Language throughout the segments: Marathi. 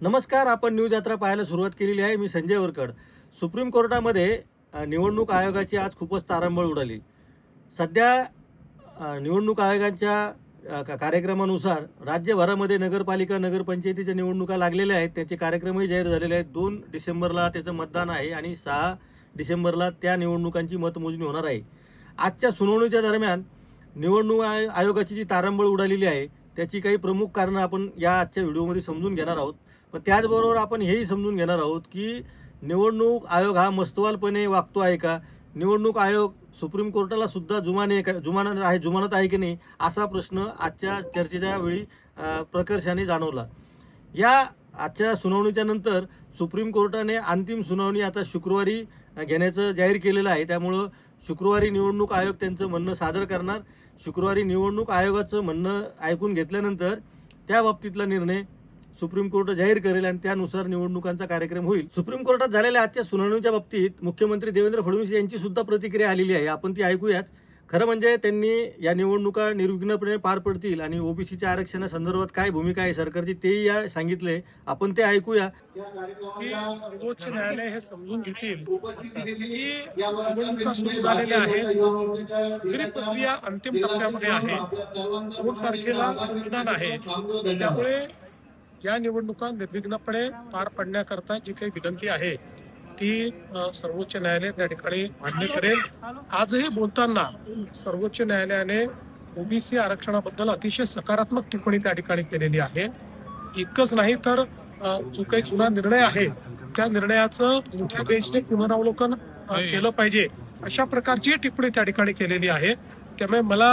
नमस्कार आपण न्यूज यात्रा पाहायला सुरुवात केलेली आहे. मी संजय वरकड सुप्रीम कोर्टामध्ये निवडणूक आयोगाची आज खूपच तारंबळ उडाली. सध्या निवडणूक आयोगाच्या का- कार्यक्रमानुसार राज्यभरामध्ये नगरपालिका नगरपंचायतीच्या निवडणुका लागलेल्या आहेत. त्याचे कार्यक्रमही जाहीर झालेले आहेत. दोन डिसेंबरला त्याचं मतदान आहे आणि सहा डिसेंबरला त्या निवडणुकांची मतमोजणी होणार आहे. आजच्या सुनावणीच्या दरम्यान निवडणूक आय आयोगाची जी तारांबळ उडालेली आहे त्याची काही प्रमुख कारणं आपण या आजच्या व्हिडिओमध्ये समजून घेणार आहोत. पण त्याचबरोबर आपण हेही समजून घेणार आहोत की निवडणूक आयोग हा मस्तवालपणे वागतो आहे का? निवडणूक आयोग सुप्रीम कोर्टाला सुद्धा जुमाने जुमानत आहे जुमानत आहे की नाही? असा प्रश्न आजच्या चर्चेच्या वेळी प्रकर्षाने जाणवला. या आजच्या सुनावणीच्या नंतर सुप्रीम कोर्टाने अंतिम सुनावणी आता शुक्रवारी घेण्याचं जाहीर केलेलं आहे. त्यामुळं शुक्रवारी निवडणूक आयोग त्यांचं म्हणणं सादर करणार. शुक्रवारी निवडणूक आयोगाचं म्हणणं ऐकून घेतल्यानंतर त्या बाबतीतला निर्णय सुप्रीम कोर्ट जाहीर करेल आणि त्यानुसार निवडणुकांचा कार्यक्रम होईल. सुप्रीम कोर्टात झालेल्या आजच्या सुनावणीच्या बाबतीत मुख्यमंत्री देवेंद्र फडणवीस यांची सुद्धा प्रतिक्रिया आलेली आहे. आपण ती ऐकूयाच खरं म्हणजे त्यांनी या निवडणुका निर्विघ्नपणे पार पडतील आणि ओबीसीच्या आरक्षणासंदर्भात काय भूमिका आहे सरकारची तेही या सांगितले. आपण ते ऐकूया. सर्वोच्च न्यायालय हे समजून घेतील की निवडणुका सुरू झालेल्या आहेत. सगळी प्रक्रिया अंतिम टप्प्यामध्ये आहे. दोन तारखेला मतदान आहे. त्यामुळे या निवडणुका निर्विघ्नपणे पार पडण्याकरता जी काही विनंती आहे ती सर्वोच्च न्यायालय त्या ठिकाणी मान्य करेल. आजही बोलताना सर्वोच्च न्यायालयाने ओबीसी आरक्षणाबद्दल अतिशय सकारात्मक टिप्पणी त्या ठिकाणी केलेली आहे. इतकंच नाही तर जो काही जुना निर्णय आहे त्या निर्णयाचं मोठ्या बेंचने पुनरावलोकन केलं पाहिजे अशा प्रकारची टिप्पणी त्या ठिकाणी केलेली आहे. त्यामुळे मला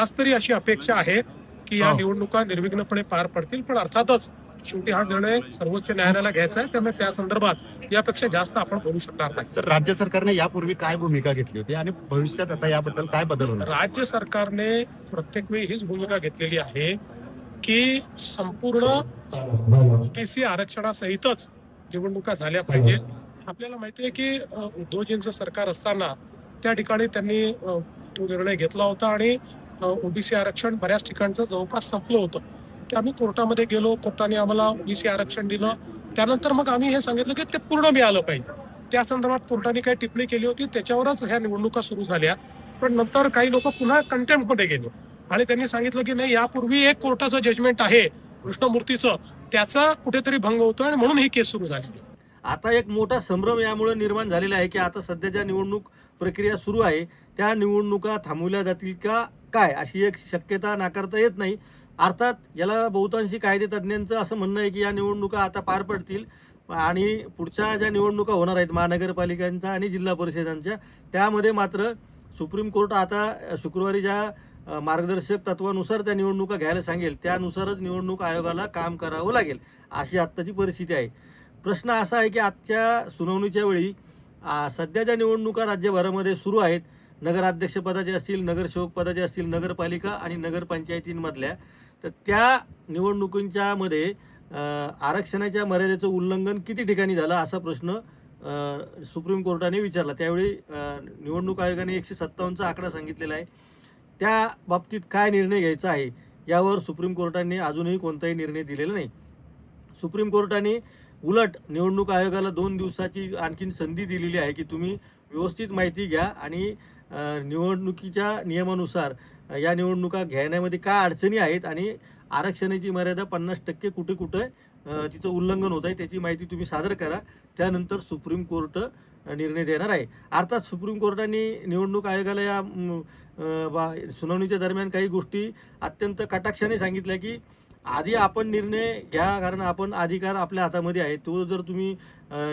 आज तरी अशी अपेक्षा आहे की या हो. निवडणुका निर्विघ्नपणे पार पडतील पण अर्थातच शेवटी हा निर्णय सर्वोच्च न्यायालयाला घ्यायचा आहे. त्यामुळे त्या संदर्भात यापेक्षा जास्त आपण बोलू शकणार नाही. सर राज्य सरकारने यापूर्वी काय भूमिका घेतली होती आणि भविष्यात आता याबद्दल काय बदल होणार? राज्य सरकारने प्रत्येक वेळी हीच भूमिका घेतलेली आहे की संपूर्ण ओबीसी आरक्षणासहितच निवडणुका झाल्या पाहिजेत. आपल्याला माहिती आहे की उद्धवजींचं सरकार असताना त्या ठिकाणी त्यांनी तो निर्णय घेतला होता आणि ओबीसी आरक्षण बऱ्याच ठिकाणचं जवळपास संपलं होतं. की आम्ही कोर्टामध्ये गेलो कोर्टाने आम्हाला बीसी आरक्षण दिलं. त्यानंतर मग आम्ही हे सांगितलं की ते पूर्ण मिळालं पाहिजे. त्या संदर्भात कोर्टाने काही टिप्पणी केली होती त्याच्यावरच ह्या निवडणुका सुरू झाल्या. पण नंतर काही लोक पुन्हा कंटेम्प्टमध्ये गेले. आणि त्यांनी सांगितलं की नाही यापूर्वी एक कोर्टाचं जजमेंट आहे कृष्णमूर्तीचं. त्याचा कुठेतरी भंग होतो आणि म्हणून ही केस सुरू झालेली आता एक मोठा संभ्रम यामुळे निर्माण झालेला आहे की आता सध्याच्या निवडणूक प्रक्रिया सुरू आहे त्या निवडणुका थांबवल्या जातील का काय अशी एक शक्यता नाकारता येत नाही. अर्थात याला बहुतांशी कायदे तज्ज्ञांचं असं म्हणणं आहे की या निवडणुका आता पार पडतील. आणि पुढच्या ज्या निवडणुका होणार आहेत महानगरपालिकांच्या आणि जिल्हा परिषदांच्या त्यामध्ये मात्र सुप्रीम कोर्ट आता शुक्रवारी ज्या मार्गदर्शक तत्वानुसार त्या निवडणुका घ्यायला सांगेल त्यानुसारच निवडणूक आयोगाला काम करावं लागेल अशी आत्ताची परिस्थिती आहे. प्रश्न असा आहे की आजच्या सुनावणीच्या वेळी सध्या ज्या निवडणुका राज्यभरामध्ये सुरू आहेत नगराध्यक्षपदाचे असतील नगरसेवक पदाचे असतील नगरपालिका आणि नगरपंचायतींमधल्या तर त्या निवडणुकींच्या मध्ये आरक्षणाच्या मर्यादेचं उल्लंघन किती ठिकाणी झालं असा प्रश्न सुप्रीम कोर्टाने विचारला. त्यावेळी निवडणूक आयोगाने एकशे सत्तावन्नचा आकडा सांगितलेला आहे. त्या बाबतीत काय निर्णय घ्यायचा आहे यावर सुप्रीम कोर्टाने अजूनही कोणताही निर्णय दिलेला नाही. सुप्रीम कोर्टाने उलट निवडणूक आयोगाला दोन दिवसाची आणखीन संधी दिलेली आहे की तुम्ही व्यवस्थित माहिती घ्या आणि निवडणुकीच्या नियमानुसार या निवडणुका घेण्यामध्ये काय अडचणी आहेत आणि आरक्षणाची मर्यादा पन्नास टक्के कुठे कुठे तिचं उल्लंघन होत आहे त्याची माहिती तुम्ही सादर करा. त्यानंतर सुप्रीम कोर्ट निर्णय देणार आहे. अर्थात सुप्रीम कोर्टाने निवडणूक आयोगाला या बा- सुनावणीच्या दरम्यान काही गोष्टी अत्यंत कटाक्षाने सांगितल्या की आधी आपण निर्णय घ्या कारण आपण अधिकार आपल्या हातामध्ये आहे. तो जर तुम्ही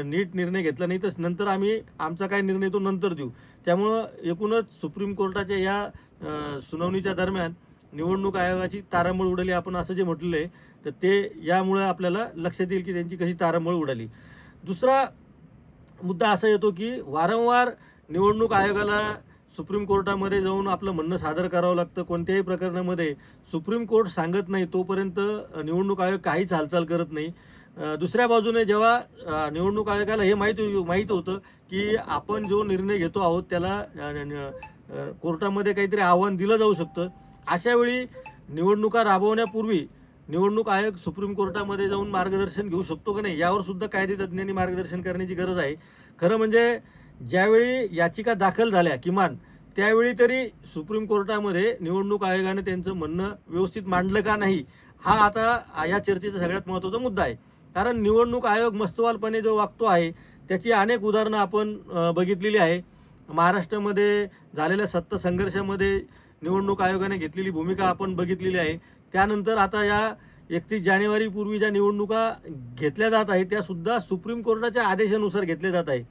नीट निर्णय घेतला नाही तर नंतर आम्ही आमचा काय निर्णय तो नंतर देऊ. त्यामुळं एकूणच सुप्रीम कोर्टाच्या या सुनावणीच्या दरम्यान निवडणूक आयोगाची तारांबळ उडाली. आपण असं जे म्हटलेलं आहे तर ते यामुळे आपल्याला लक्षात येईल की त्यांची कशी तारांबळ उडाली. दुसरा मुद्दा असा येतो की वारंवार निवडणूक आयोगाला सुप्रीम कोर्टामध्ये जाऊन आपलं म्हणणं सादर करावं लागतं. कोणत्याही प्रकरणामध्ये सुप्रीम कोर्ट सांगत नाही तोपर्यंत निवडणूक आयोग काहीच हालचाल करत नाही. दुसऱ्या बाजूने जेव्हा निवडणूक आयोगाला हे माहीत माहीत होतं की आपण जो निर्णय घेतो आहोत त्याला कोर्टामध्ये काहीतरी आव्हान दिलं जाऊ शकतं. अशा वेळी निवडणुका राबवण्यापूर्वी निवडणूक आयोग सुप्रीम कोर्टामध्ये जाऊन मार्गदर्शन घेऊ शकतो का नाही यावर सुद्धा कायदेतज्ञांनी मार्गदर्शन करण्याची गरज आहे. खरं म्हणजे ज्यावेळी याचिका दाखल झाल्या किमान त्यावेळी तरी सुप्रीम कोर्टामध्ये निवडणूक आयोगाने त्यांचं म्हणणं व्यवस्थित मांडलं का नाही हा आता या चर्चेचा सगळ्यात महत्त्वाचा मुद्दा आहे. कारण निवडणूक आयोग मस्तवालपणे जो वागतो आहे त्याची अनेक उदाहरणं आपण बघितलेली आहे. महाराष्ट्रामध्ये झालेल्या सत्ता संघर्षामध्ये निवडणूक आयोगाने घेतलेली भूमिका आपण बघितलेली आहे. त्यानंतर आता या एकतीस जानेवारीपूर्वी ज्या निवडणुका घेतल्या जात आहेत त्यासुद्धा सुप्रीम कोर्टाच्या आदेशानुसार घेतल्या जात आहे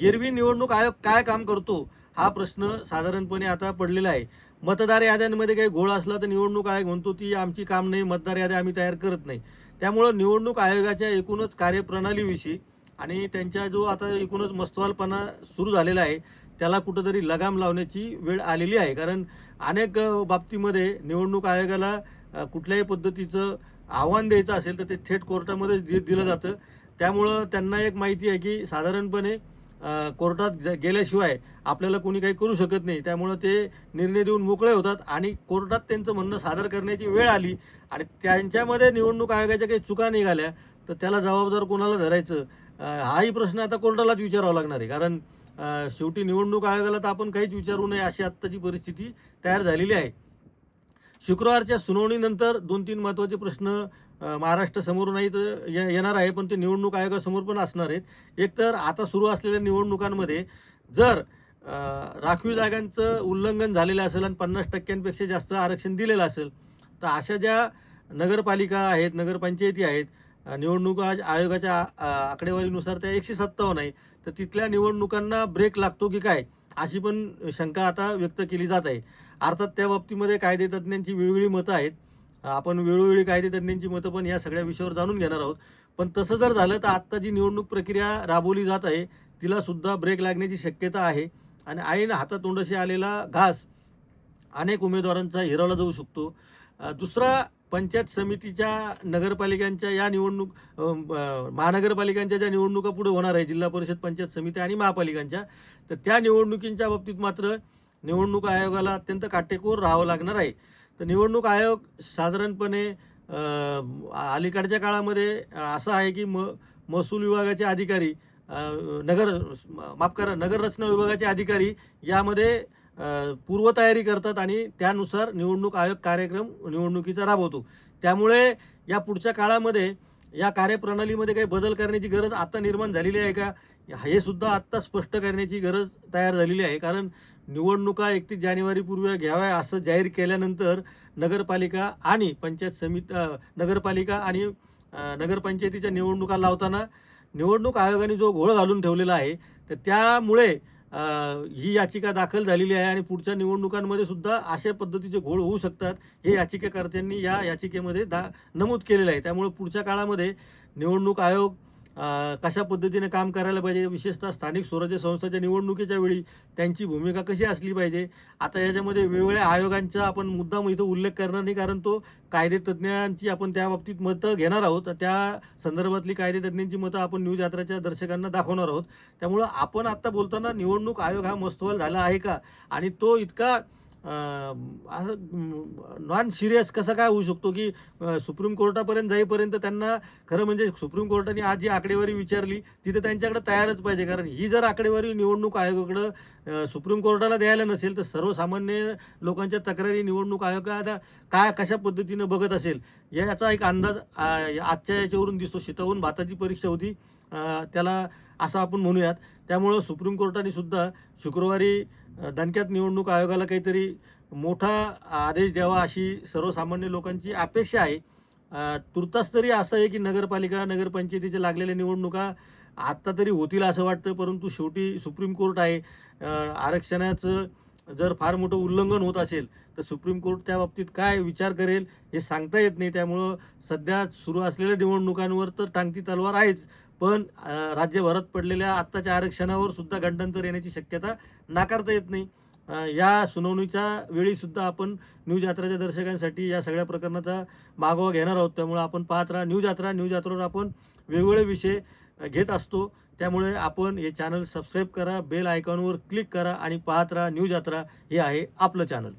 एरवी निवडणूक आयोग काय काम करतो हा प्रश्न साधारणपणे आता पडलेला आहे. मतदार याद्यांमध्ये काही घोळ असला तर निवडणूक आयोग म्हणतो ती आमची काम नाही मतदार याद्या आम्ही तयार करत नाही. त्यामुळं निवडणूक आयोगाच्या एकूणच कार्यप्रणालीविषयी आणि त्यांच्या जो आता एकूणच मस्तवालपणा सुरू झालेला आहे त्याला कुठंतरी लगाम लावण्याची वेळ आलेली आहे. कारण अनेक बाबतीमध्ये निवडणूक आयोगाला कुठल्याही पद्धतीचं आव्हान द्यायचं असेल तर ते थेट कोर्टामध्येच दि दिलं जातं. त्यामुळं त्यांना एक माहिती आहे की साधारणपणे कोर्टात गेल्याशिवाय आपल्याला कोणी काही करू शकत नाही. त्यामुळं ते निर्णय देऊन मोकळे होतात आणि कोर्टात त्यांचं म्हणणं सादर करण्याची वेळ आली आणि त्यांच्यामध्ये निवडणूक आयोगाच्या काही चुका निघाल्या तर त्याला जबाबदार कोणाला धरायचं? हाही प्रश्न आता कोर्टालाच विचारावा लागणार आहे. कारण शेवटी निवडणूक आयोगाला तर आपण काहीच विचारू नये अशी आत्ताची परिस्थिती तयार झालेली आहे. शुक्रवारच्या सुनावणीनंतर दोन तीन महत्त्वाचे प्रश्न महाराष्ट्रासमोर नाही तर ये- येणार आहे पण ते निवडणूक आयोगासमोर पण असणार आहेत. एकतर आता सुरू असलेल्या निवडणुकांमध्ये जर राखीव जागांचं उल्लंघन झालेलं असेल आणि पन्नास टक्क्यांपेक्षा जास्त आरक्षण दिलेलं असेल तर अशा ज्या नगरपालिका आहेत नगरपंचायती आहेत निवडणूक आयोगाच्या आकडेवारीनुसार त्या एकशे सत्तावन्न आहे तर तिथल्या निवडणुकांना ब्रेक लागतो की काय अशी पण शंका आता व्यक्त केली जात आहे. अर्थात त्या बाबतीमध्ये कायदेतज्ञांची वेगवेगळी मतं आहेत. आपण वेळोवेळी कायदेतज्ञांची मतं पण या सगळ्या विषयावर जाणून घेणार आहोत. पण तसं जर झालं तर आत्ता जी निवडणूक प्रक्रिया राबवली जात आहे तिला सुद्धा ब्रेक लागण्याची शक्यता आहे. आणि ऐन हातातोंडाशी आलेला घास अनेक उमेदवारांचा हिरावला जाऊ शकतो. दुसरा पंचायत समितीच्या नगरपालिकांच्या या निवडणूक महानगरपालिकांच्या ज्या निवडणुका पुढे होणार आहे जिल्हा परिषद पंचायत समिती आणि महापालिकांच्या तर त्या निवडणुकींच्या बाबतीत मात्र निवडणूक आयोगाला अत्यंत काटेकोर राहावं लागणार आहे. तर निवडणूक आयोग साधारणपणे अलीकडच्या काळामध्ये असं आहे की म महसूल विभागाचे अधिकारी नगर माफ करा नगररचना विभागाचे अधिकारी यामध्ये पूर्वतयारी करतात आणि त्यानुसार निवडणूक आयोग कार्यक्रम निवडणुकीचा राबवतो. त्यामुळे या पुढच्या काळामध्ये या कार्यप्रणालीमध्ये काही बदल करण्याची गरज आता निर्माण झालेली आहे का? हे सुद्धा आत्ता स्पष्ट करण्याची गरज तयार झालेली आहे. कारण निवडणुका एकतीस जानेवारीपूर्वी घ्याव्या असं जाहीर केल्यानंतर नगरपालिका आणि पंचायत समिती नगरपालिका आणि नगरपंचायतीच्या निवडणुका लावताना निवडणूक आयोगाने जो घोळ घालून ठेवलेला आहे तर त्यामुळे ही याचिका दाखल झालेली आहे आणि पुढच्या निवडणुकांमध्ये सुद्धा अशा पद्धतीचे घोळ होऊ शकतात हे याचिकाकर्त्यांनी या याचिकेमध्ये दा नमूद केलेलं आहे. त्यामुळे पुढच्या काळामध्ये निवडणूक आयोग कशा पद्धतीने काम करायला पाहिजे? विशेषतः स्थानिक स्वराज्य संस्थेच्या निवडणुकीच्या वेळी त्यांची भूमिका कशी असली पाहिजे? आता याच्यामध्ये वेगवेगळ्या आयोगांचा आपण मुद्दाम इथं उल्लेख करणार नाही कारण तो कायदेतज्ञांची आपण त्या बाबतीत मतं घेणार आहोत. तर त्या संदर्भातली कायदेतज्ञांची मतं आपण न्यूज यात्राच्या दर्शकांना दाखवणार आहोत. त्यामुळं आपण आत्ता बोलताना निवडणूक आयोग हा मस्तवाल झाला आहे का? आणि तो इतका असं नॉन सिरियस कसं काय होऊ शकतो की सुप्रीम कोर्टापर्यंत जाईपर्यंत त्यांना खरं म्हणजे सुप्रीम कोर्टाने आज जी आकडेवारी विचारली तिथे त्यांच्याकडे तयारच पाहिजे. कारण ही जर आकडेवारी निवडणूक आयोगाकडं सुप्रीम कोर्टाला द्यायला नसेल तर सर्वसामान्य लोकांच्या तक्रारी निवडणूक आयोगाला काय कशा पद्धतीनं बघत असेल याचा एक अंदाज आजच्या याच्यावरून दिसतो. शीतावून भाताची परीक्षा होती. त्याला असं आपण म्हणूयात त्यामुळं सुप्रीम कोर्टाने सुद्धा शुक्रवारी दणक्यात निवडणूक आयोगाला काहीतरी मोठा आदेश द्यावा अशी सर्वसामान्य लोकांची अपेक्षा आहे. तुर्तास तरी असं आहे की नगरपालिका नगरपंचायतीच्या लागलेल्या निवडणुका आत्ता तरी होतील असं वाटतं परंतु शेवटी सुप्रीम कोर्ट आहे. आरक्षणाचं जर फार मोठं उल्लंघन होत असेल तर सुप्रीम कोर्ट त्या बाबतीत काय विचार करेल हे सांगता येत नाही. त्यामुळं सध्या सुरू असलेल्या निवडणुकांवर तर टांगती तलवार आहेच पण राज्य राज्यभरात पडलेल्या आत्ताच्या आरक्षणावर सुद्धा गंडांतर येण्याची शक्यता नाकारता येत नाही. या सुनावणीच्या वेळीसुद्धा आपण न्यूज यात्राच्या दर्शकांसाठी या सगळ्या प्रकरणाचा मागोवा घेणार आहोत. त्यामुळे आपण पाहत राहा. न्यूज यात्रा न्यूज यात्रेवर आपण वेगवेगळे विषय घेत असतो. त्यामुळे आपण हे चॅनल सबस्क्राईब करा बेल आयकॉनवर क्लिक करा आणि पाहत राहा. न्यूज यात्रा हे आहे आपलं चॅनल.